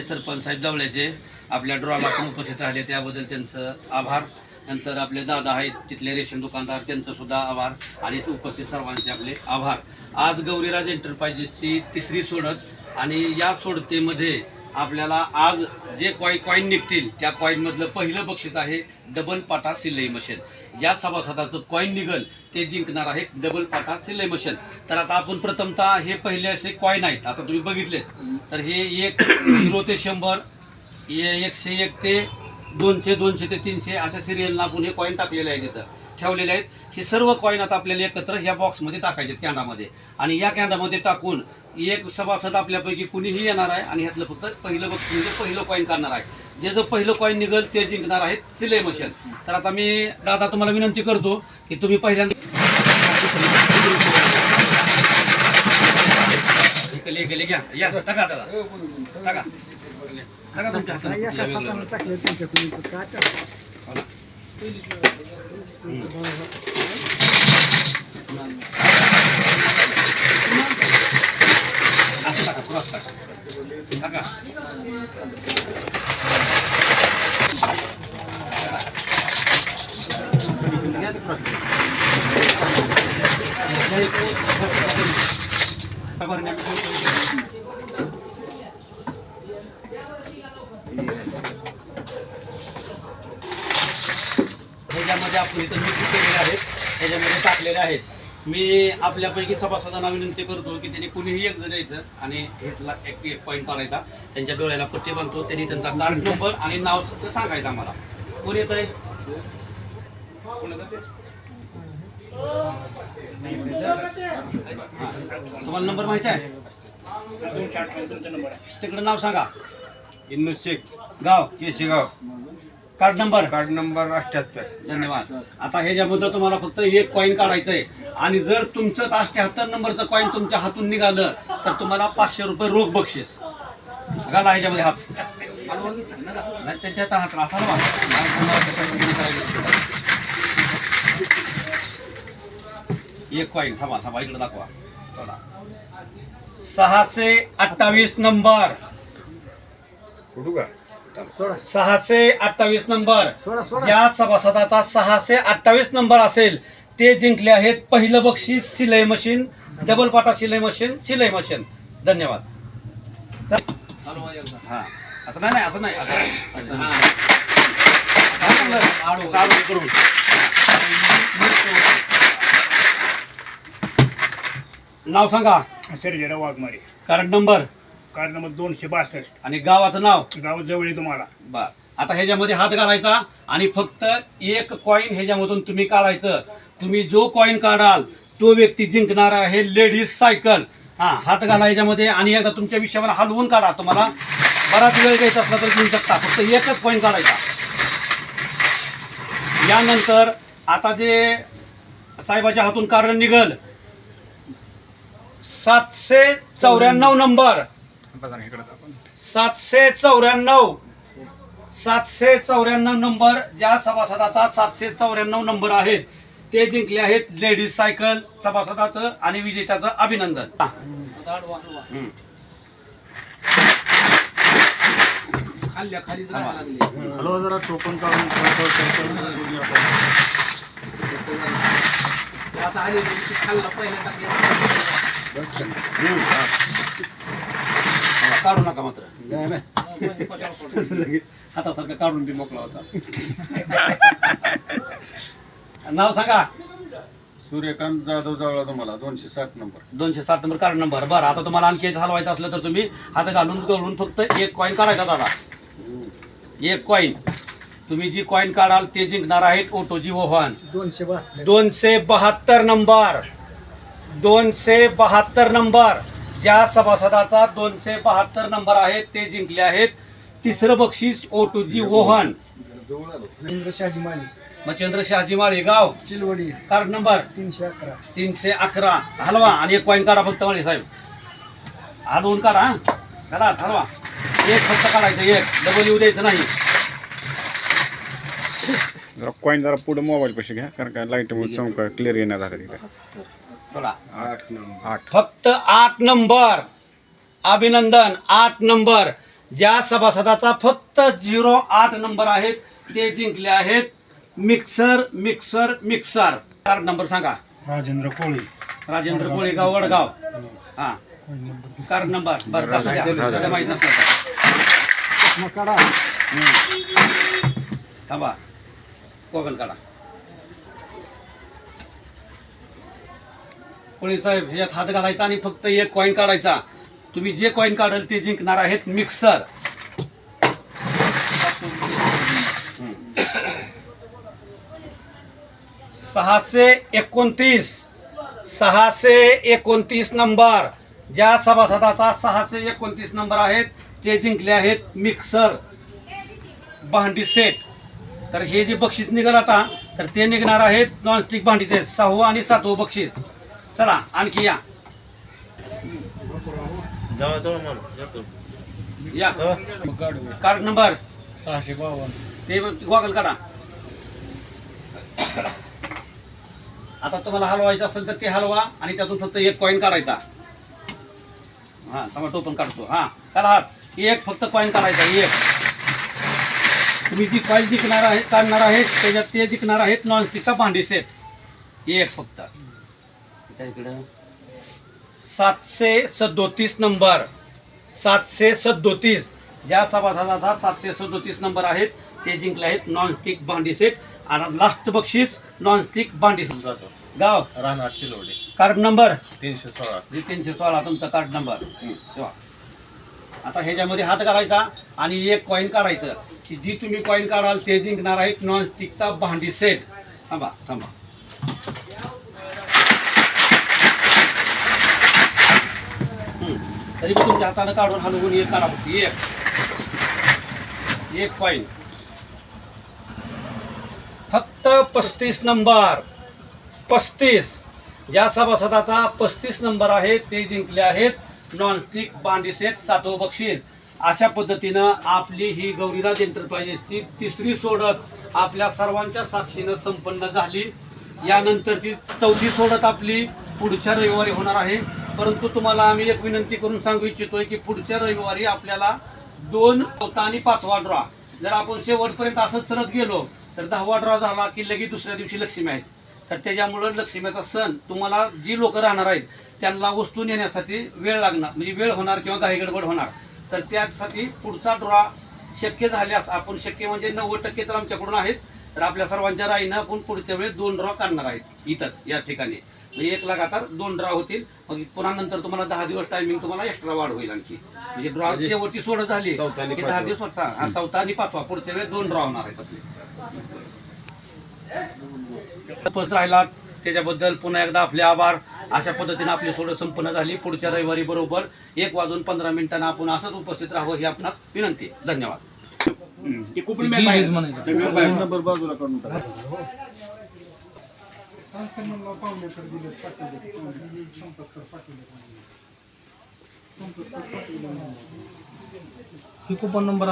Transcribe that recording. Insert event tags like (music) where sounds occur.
सरपंच साहेब जवळचे आपल्या ड्रॉला पण उपस्थित राहिले त्याबद्दल त्यांचं आभार. नंतर आपले दादा आहेत तिथले रेशन दुकानदार त्यांचं सुद्धा आभार आणि उपस्थित सर्वांचे आपले आभार. आज गौरीराज एंटरप्राइजेसची तिसरी सोडत आणि या सोडतीमध्ये आपल्याला आज जे कॉईन कॉईन निघतील त्या कॉईनमधलं पहिलं बक्षीस आहे डबल पाटा सिलाई मशीन ज्या सभासदाचं कॉईन निघल ते जिंकणार आहे डबल पाटा सिलाई मशीन तर आता आपण प्रथमतः हे पहिले असे कॉईन आहेत. आता तुम्ही बघितले. तर हे एक झिरो ते शंभर हे एकशे एक ते दोनशे दोनशे ते तीनशे अशा सिरियलला आपण हे कॉईन टाकलेले आहेत तिथं. ठेवलेले आहेत. हे सर्व कॉईन आता आपल्याला एकत्र या बॉक्समध्ये टाकायचे कॅन्डामध्ये आणि या कॅन्डामध्ये टाकून एक सभासद आपल्यापैकी कुणीही येणार आहे आणि ह्यातलं फक्त पहिलं बक्षीस म्हणजे पहिलं कॉईन काढणार आहे. जे जो पहिलं कॉईन निघल ते जिंकणार आहेत सिलाई मशीन. तर आता मी दादा तुम्हाला विनंती करतो की तुम्ही पहिल्यांदा घ्या. या टाका दादा. टाका. टाका तुमच्या. एका वेगळं. सातानं टाकलं त्यांच्याकडून तर काय करावं? असं टाका क्रॉस टाका टाका घ्या ते cross. ह्याच्यामध्ये आपण इथं मिक्स केलेले आहेत. ह्याच्यामध्ये टाकलेले आहेत. मी आपल्यापैकी सभासदांना विनंती करतो की त्यांनी कुणीही एक जण यायचं आणि हेतला एक एक पॉईंट काढायचा. त्यांच्या डोळ्याला पट्टी बांधतो. त्यांनी त्यांचा कार्ड नंबर आणि नाव फक्त सांगायचं आम्हाला. कोण येत आहे तुम्हाला नंबर माहिती आहे? तिकडे नाव सांगा. इन्नू शेख. गाव? Keshigaon. Card number card number अठ्ठ्याहत्तर धन्यवाद. आता ह्याच्यामध्ये तुम्हाला फक्त एक कॉईन काढायचं आहे आणि जर तुमचं अठ्ठ्याहत्तर नंबरचं कॉईन तुमच्या हातून निघालं तर तुम्हाला पाचशे रुपये रोख बक्षीस. घाला ह्याच्यामध्ये हात. नाही त्याच्या हात हात असा ना. एक कॉईन थांबा थांबा इकडे दाखवा. थोडा सहाशे अठ्ठावीस नंबर. कुठू का सहाशे अठ्ठावीस नंबर. ज्या सभासदाचा सहाशे अठ्ठावीस नंबर असेल ते जिंकले आहेत पहिलं बक्षीस सिलाई मशीन डबल पाटा सिलाई मशीन सिलाई मशीन. धन्यवाद. हा. असं नाही नाही असं नाही. करून. नाव सांगा. Waghmare. Card number card number दोनशे बासष्ट. आणि गावाचं नाव? गाव जवळ आहे तुम्हाला बर. आता ह्याच्यामध्ये हात घालायचा आणि फक्त एक कॉईन ह्याच्यामधून तुम्ही काढायचं. तुम्ही जो कॉईन काढाल तो व्यक्ती जिंकणार आहे लेडीज सायकल हा हात घाला ह्याच्यामध्ये आणि एकदा तुमच्या विषयावर हलवून काढा तुम्हाला. बराच वेळ घ्यायचा असला तर घेऊ शकता. फक्त एकच कॉईन काढायचा. यानंतर आता जे साहेबाच्या हातून कारण निघल. सातशे चौऱ्याण्णव नंबर. सातशे चौऱ्याण्णव सातशे चौऱ्याण्णव नंबर ज्या सभासदाचा सातशे चौऱ्याण्णव नंबर आहेत ते जिंकले आहेत लेडीज सायकल सभासदाचं आणि विजेत्याचं अभिनंदन. हम्म. हॅलो जरा टोकन काढून कळकळ कळकळ बोलूया आपण. हम्म. हा, काढू नका मात्र. हातासारखं काढून बी मोकळा होता. (laughs) नाव सांगा. सूर्यकांत जाधव जवळ तुम्हाला दोनशे साठ नंबर. दोनशे सात नंबर कार्ड नंबर. बरं आता तुम्हाला आणखी एक हलवायचं असलं तर तुम्ही हात घालून करून फक्त एक कॉईन काढायचा दादा. एक कॉईन तुम्ही जी कॉईन काढाल ते जिंकणार आहेत ओटोजी ओव्हन दोनशे बहात्तर. दोनशे बहात्तर नंबर. दोनशे बहात्तर नंबर. ज्या सभासदाचा दोनशे बहात्तर नंबर आहे ते जिंकले आहेत. तिसरं बक्षीस ओटोजी ओव्हन इंद्र शहाजी माली मच्छेंद्र शहाजी माळी गाव. चिलवडी. Card number? तीनशे अकरा. तीनशे अकरा. हलवा आणि एक कॉईन काढा फक्त माळी साहेब. हलवून काढा हं. करा हलवा. एक फक्त काढायचं एक. डबल येऊ द्यायचं नाही. जरा कॉईन जरा पुढे मोबाईल पैसे घ्या कारण काय लाइट चमका क्लिअर येणार झालं तिथे. बोला. आठ नंबर. आठ. फक्त आठ नंबर. अभिनंदन आठ नंबर. ज्या सभासदाचा फक्त झिरो आठ नंबर आहेत ते जिंकले आहेत. Mixer mixer mixer. Card number सांगा. राजेंद्र कोळी. राजेंद्र कोळेगाव वडगाव. हा. Card number. बरं का सध्या सध्या माहीत नसलं तर. हम्म. थांबा. गोगल काढा कोणी साहेब ह्याच्यात हात घालायचा आणि फक्त एक कॉईन काढायचा. तुम्ही जे कॉईन काढाल ते जिंकणार आहेत मिक्सर सहाशे एकोणतीस सहाशे एकोणतीस नंबर. ज्या सभासदाचा सहाशे एकोणतीस नंबर आहेत ते जिंकले आहेत मिक्सर भांडी सेट तर हे जे बक्षीस निघाल आता तर ते निघणार आहेत नॉनस्टिक भांडीचे सहावं आणि सातवं बक्षीस. चला आणखी या. या कार्ड नंबर? सहाशे बावन्न. ते गॉगल काढा आता तुम्हाला हलवायचं असेल तर ते हलवा आणि त्यातून फक्त एक कॉईन काढायचा. हा टोमॅटो पण काढतो. हा काढा हात. एक फक्त कॉईन काढायचा एक. तुम्ही जी कॉईन जिंकणार आहेत काढणार आहेत त्याच्यात ते जिंकणार आहेत नॉनस्टिकचा भांडी सेट एक फक्त. इकडं? सातशे सदोतीस नंबर. सातशे सदोतीस. ज्या सभासदाचा सातशे सदोतीस नंबर आहेत ते जिंकले आहेत नॉनस्टिक भांडी सेट आणि लास्ट बक्षीस नॉनस्टिक भांडी सेट जातो गाव? राहणार शिलोडे कार्ड नंबर तीनशे सोळा. जे तीनशे सोळा. तुमचा कार्ड नंबर तेव्हा आता ह्याच्यामध्ये हात घालायचा आणि एक कॉईन काढायचं. की जी तुम्ही कॉईन काढाल ते जिंकणार आहेत नॉनस्टिकचा भांडी सेट थांबा थांबा हम्म. तरी पण तुमच्या हातानं काढून हलवून एक काढा फक्त एक. एक फाईल. फक्त पस्तीस नंबर. पस्तीस. ज्या सभासदाचा पस्तीस नंबर आहे ते जिंकले आहेत. नॉनस्टिक बांडी सेट सातवं बक्षीस. अशा पद्धतीनं आपली ही गौरीराज एंटरप्राइजेसची तिसरी सोडत आपल्या सर्वांच्या साक्षीनं संपन्न झाली. यानंतरची चौथी सोडत आपली पुढच्या रविवारी होणार आहे. परंतु तुम्हाला आम्ही एक विनंती करून सांगू इच्छितोय की पुढच्या रविवारी आपल्याला दोन चौथा आणि पाचवा ड्रॉ. जर आपण शेवटपर्यंत असंच चलत गेलो तर दहावा ड्रॉ झाला की लगेच दुसऱ्या दिवशी लक्ष्मी आहेत. तर त्याच्यामुळं लक्ष्मीचा सण तुम्हाला जी लोक राहणार आहेत त्यांना वस्तू नेण्यासाठी वेळ लागणार म्हणजे वेळ होणार किंवा घाई गडबड होणार. तर त्यासाठी पुढचा ड्रॉ शक्य झाल्यास आपण शक्य म्हणजे नव्वद टक्के तर आमच्याकडून आहेत तर आपल्या सर्वांच्या राईनं आपण पुढच्या वेळेस दोन ड्रॉ काढणार आहेत. इथंच या ठिकाणी. म्हणजे एक लगातार दोन ड्रॉ होतील. मग पुन्हा नंतर तुम्हाला दहा दिवस टायमिंग तुम्हाला एक्स्ट्रा वाढ होईल आणखी. म्हणजे ड्रॉ शेवटची सोड झाली. की दहा दिवस होता चौथा आणि पाचवा. पुढच्या वेळेस दोन ड्रॉ होणार आहेत आपले. राहिला. त्याच्याबद्दल पुन्हा एकदा आपले आभार. अशा पद्धतीने आपली सोडत संपन्न झाली. पुढच्या रविवारी बरोबर एक वाजून पंधरा मिनिटांना आपण असंच उपस्थित राहावं ही आपणास विनंती. धन्यवाद. ती कुपन मॅप आहे नंबर बाजूला काढून ही कुपन नंबर